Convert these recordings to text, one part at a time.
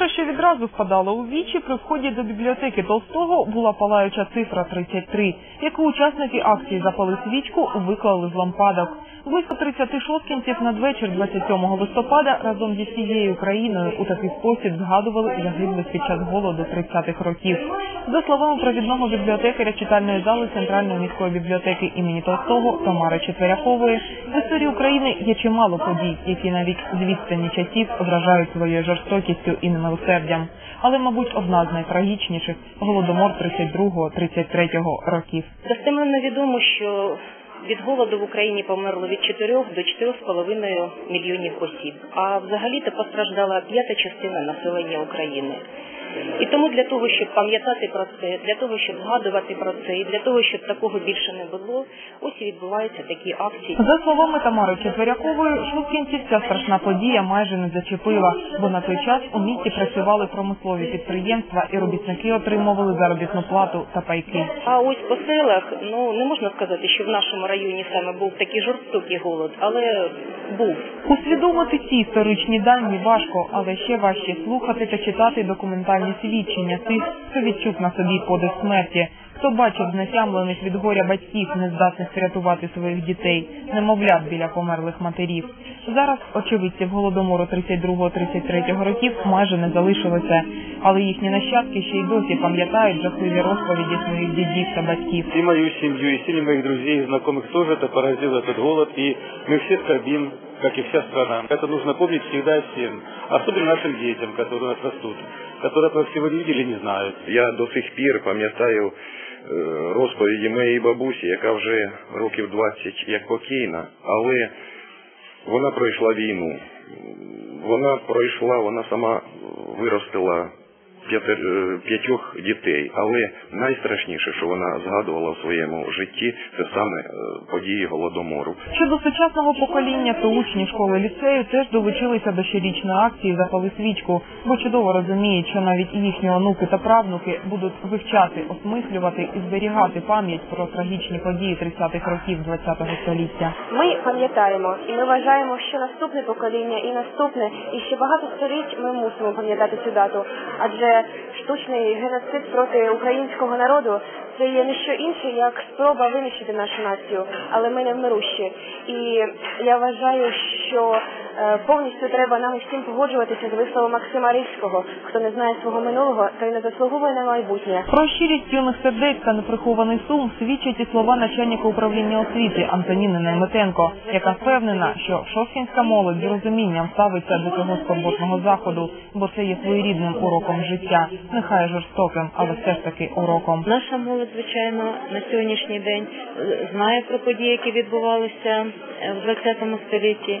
Перше, що відразу впадало у вічі, при вході до бібліотеки Толстого була палаюча цифра 33, яку учасники акції «Запали свічку» виклали з лампадок. Близько 30 шосткінців надвечір 27 листопада разом зі всією країною у такий спосіб згадували загиблих під час голоду 30-х років. За словами провідного бібліотекаря читальної зали Центральної міської бібліотеки імені Толстого Тамари Четверякової, в історії України є чимало подій, які навіть з відстані часів вражають своєю жорстокістю і немилосердям. Але, мабуть, одна з найтрагічніших голодомор 32-33 років. Достеменно відомо, що від голоду в Україні померло від 4 до 4,5 мільйонів осіб, а взагалі-то постраждала п'ята частина населення України. І тому для того, щоб пам'ятати про це, для того, щоб згадувати про це, і для того, щоб такого більше не було, ось і відбуваються такі акції. За словами Тамари Четверякової, шосткінців ця страшна подія майже не зачепила, бо на той час у місті працювали промислові підприємства і робітники отримували заробітну плату та пайки. А ось по селах, ну не можна сказати, що в нашому районі саме був такий жорстокий голод, але був. Усвідомити ці історичні дані важко, але ще важче слухати та читати документальні свідчення тих, хто відчув на собі подих смерті, хто бачив знесямлених від горя батьків, не здатних врятувати своїх дітей, немовлят біля померлих матерів. Зараз очевидців голодомору 32-33 років майже не залишилося, але їхні нащадки ще й досі пам'ятають жахливі розповіді своїх дідів та батьків. И мою семью, и сильно моих друзей и знакомых тоже это поразил этот голод, и мы все скорбим, как и вся страна. Это нужно помнить всегда и всем, особенно нашим детям, которые у нас растут, которые этого всего не видели, не знают. Я до сих пір пам'ятаю е, розповіді моєї бабусі, яка вже років 20 як покійна, але вона пройшла війну. Вона пройшла, вона сама виростила п'яти- е, п'ятьох дітей, але найстрашніше, що вона згадувала в своєму житті, це саме е, події голодомору. Щодо сучасного покоління, то учні школи ліцею теж долучилися до щорічної акції «Запали свічку», бо чудово розуміють, що навіть їхні онуки та правнуки будуть вивчати, осмислювати і зберігати пам'ять про трагічні події 30-х років ХХ століття. Ми пам'ятаємо і ми вважаємо, що наступне покоління і наступне, і ще багато століть ми мусимо пам'ятати цю дату, адже штучний геноцид проти українського народу це є не що інше, як спроба винищити нашу націю, але ми не вмирущі. І я вважаю, що повністю треба нам всім погоджуватися з висловом Максима Рильського. Хто не знає свого минулого, той не заслуговує на майбутнє. Про щирість юних сердець та неприхований сум свідчать і слова начальника управління освіти Антоніни Найметенко, яка впевнена, що шосткінська молодь з розумінням ставиться до цього скорботного заходу, бо це є своєрідним уроком життя, нехай жорстоким, але все ж таки уроком. Наша молодь, звичайно, на сьогоднішній день е, знає про події, які відбувалися е, в ХХ столітті.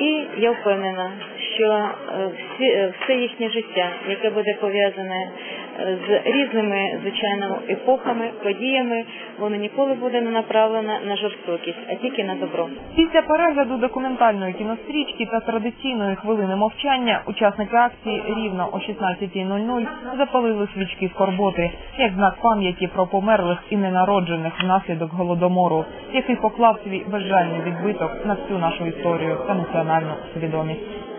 І я впевнена, що е, всі, е, все їхнє життя, яке буде пов'язане з різними, звичайно, епохами, подіями, воно ніколи буде не направлено на жорстокість, а тільки на добро. Після перегляду документальної кінострічки та традиційної хвилини мовчання учасники акції рівно о 16.00 запалили свічки скорботи як знак пам'яті про померлих і ненароджених внаслідок голодомору, який поклав свій безжальний відбиток на всю нашу історію та національну свідомість.